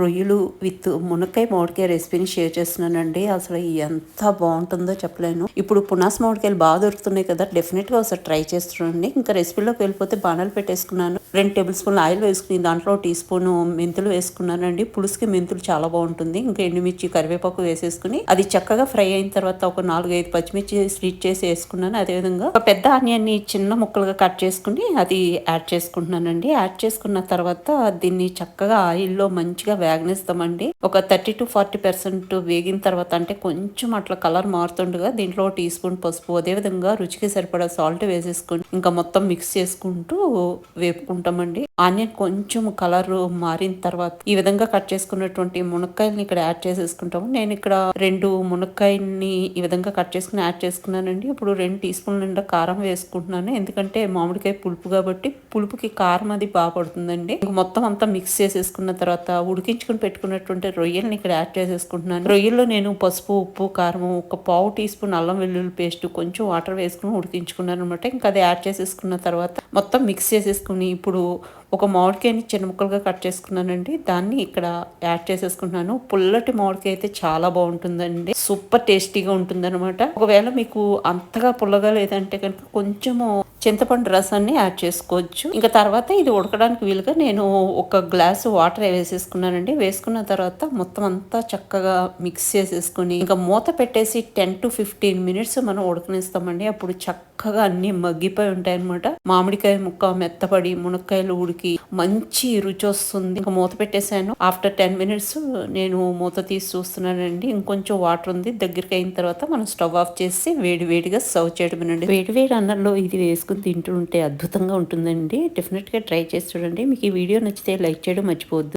రొయ్యలు విత్ మునక్కాయ మామిడికాయ రెసిపీని షేర్ చేస్తున్నానండి. అసలు ఎంత బాగుంటుందో చెప్పలేను. ఇప్పుడు పునాస్ మామిడికాయలు బాగా దొరుకుతున్నాయి కదా డెఫినెట్గా ఒకసారి ట్రై చేస్తున్నానండి ఇంకా రెసిపీలోకి వెళ్ళిపోతే బాణాలు పెట్టేసుకున్నాను. రెండు టేబుల్ స్పూన్ ఆయిల్ వేసుకుని దాంట్లో టీ స్పూన్ మెంతులు వేసుకున్నానండి. పులుసుకి మెంతులు చాలా బాగుంటుంది. ఇంకా ఎండుమిర్చి కరివేపాకు వేసేసుకుని అది చక్కగా ఫ్రై అయిన తర్వాత ఒక నాలుగు ఐదు పచ్చిమిర్చి స్లిట్ చేసి వేసుకున్నాను. అదేవిధంగా ఒక పెద్ద ఆనియన్ని చిన్న ముక్కలుగా కట్ చేసుకుని అది యాడ్ చేసుకుంటున్నానండి. యాడ్ చేసుకున్న తర్వాత దీన్ని చక్కగా ఆయిల్లో మంచిగా వేగనిస్తామండి. ఒక థర్టీ టు ఫార్టీ పర్సెంట్ వేగిన తర్వాత అంటే కొంచెం అట్లా కలర్ మారుతుండగా దీంట్లో టీ స్పూన్ పసుపు అదేవిధంగా రుచికి సరిపడా సాల్ట్ వేసేసుకుని ఇంకా మొత్తం మిక్స్ చేసుకుంటూ వేపుకుంటామండి. ఆనియన్ కొంచెం కలర్ మారిన తర్వాత ఈ విధంగా కట్ చేసుకున్నటువంటి మునక్కాయలని ఇక్కడ యాడ్ చేసేసుకుంటాము. నేను ఇక్కడ రెండు మునక్కాయని ఈ విధంగా కట్ చేసుకుని యాడ్ చేసుకున్నానండి. ఇప్పుడు రెండు టీ స్పూన్ల నిండా కారం వేసుకుంటున్నాను. ఎందుకంటే మామిడికాయ పులుపు కాబట్టి పులుపుకి కారం అది బాగా పడుతుందండి. మొత్తం అంతా మిక్స్ చేసేసుకున్న తర్వాత ఉడికించుకుని పెట్టుకున్నటువంటి రొయ్యల్ని ఇక్కడ యాడ్ చేసేసుకుంటున్నాను. రొయ్యల్లో నేను పసుపు ఉప్పు కారం ఒక పావు టీ స్పూన్ అల్లం వెల్లుల్లి పేస్ట్ కొంచెం వాటర్ వేసుకుని ఉడికించుకున్నాను అనమాట ఇంకా అది యాడ్ చేసేసుకున్న తర్వాత మొత్తం మిక్స్ చేసేసుకుని ఇప్పుడు ఒక మామిడికాయని చిన్న ముక్కలుగా కట్ చేసుకున్నానండి. దాన్ని ఇక్కడ యాడ్ చేసేసుకుంటున్నాను. పుల్లటి మామిడికాయ అయితే చాలా బాగుంటుందండి. సూపర్ టేస్టీగా ఉంటుంది అనమాట ఒకవేళ మీకు అంతగా పుల్లగా లేదంటే కనుక కొంచెము చింతపండు రసాన్ని యాడ్ చేసుకోవచ్చు. ఇంకా తర్వాత ఇది ఉడకడానికి వీలుగా నేను ఒక గ్లాసు వాటర్ వేసేసుకున్నానండి. వేసుకున్న తర్వాత మొత్తం అంతా చక్కగా మిక్స్ చేసేసుకుని ఇంకా మూత పెట్టేసి టెన్ టు ఫిఫ్టీన్ మినిట్స్ మనం ఉడకనిస్తామండి. అప్పుడు చక్కగా అన్ని మగ్గిపోయి ఉంటాయి అనమాట మామిడికాయ ముక్క మెత్తపడి మునక్కాయలు ఉడికి మంచి రుచి వస్తుంది. ఇంకా మూత పెట్టేశాను. ఆఫ్టర్ టెన్ మినిట్స్ నేను మూత తీసి చూస్తున్నానండి. ఇంకొంచెం వాటర్ ఉంది. దగ్గరికి అయిన తర్వాత మనం స్టవ్ ఆఫ్ చేసి వేడి వేడిగా సర్వ్ చేయడం అండి వేడి వేడి అన్నంలో ఇది వేసుకుని చేసుకుని తింటూ ఉంటే అద్భుతంగా ఉంటుందండి. డెఫినెట్గా ట్రై చేసి చూడండి. మీకు ఈ వీడియో నచ్చితే లైక్ చేయడం మర్చిపోవద్దు.